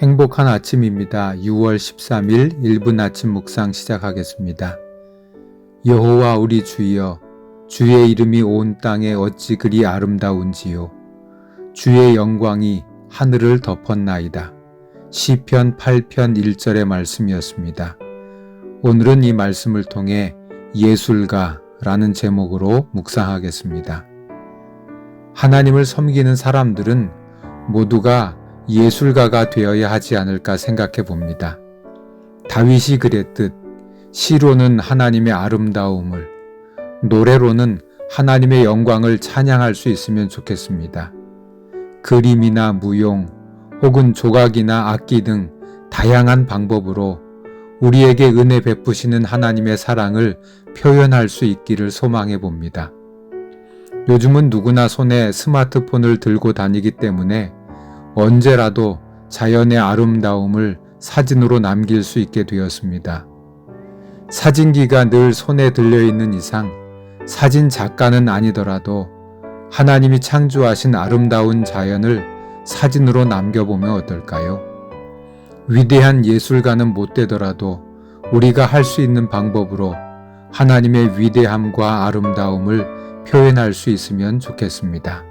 행복한 아침입니다. 6월 13일 1분 아침 묵상 시작하겠습니다. 여호와 우리 주여 주의 이름이 온 땅에 어찌 그리 아름다운지요 주의 영광이 하늘을 덮었나이다. 시편 8편 1절의 말씀이었습니다. 오늘은 이 말씀을 통해 예술가라는 제목으로 묵상하겠습니다. 하나님을 섬기는 사람들은 모두가 예술가가 되어야 하지 않을까 생각해 봅니다. 다윗이 그랬듯 시로는 하나님의 아름다움을, 노래로는 하나님의 영광을 찬양할 수 있으면 좋겠습니다. 그림이나 무용, 혹은 조각이나 악기 등 다양한 방법으로 우리에게 은혜 베푸시는 하나님의 사랑을 표현할 수 있기를 소망해 봅니다. 요즘은 누구나 손에 스마트폰을 들고 다니기 때문에 언제라도 자연의 아름다움을 사진으로 남길 수 있게 되었습니다. 사진기가 늘 손에 들려 있는 이상 사진 작가는 아니더라도 하나님이 창조하신 아름다운 자연을 사진으로 남겨보면 어떨까요? 위대한 예술가는 못 되더라도 우리가 할 수 있는 방법으로 하나님의 위대함과 아름다움을 표현할 수 있으면 좋겠습니다.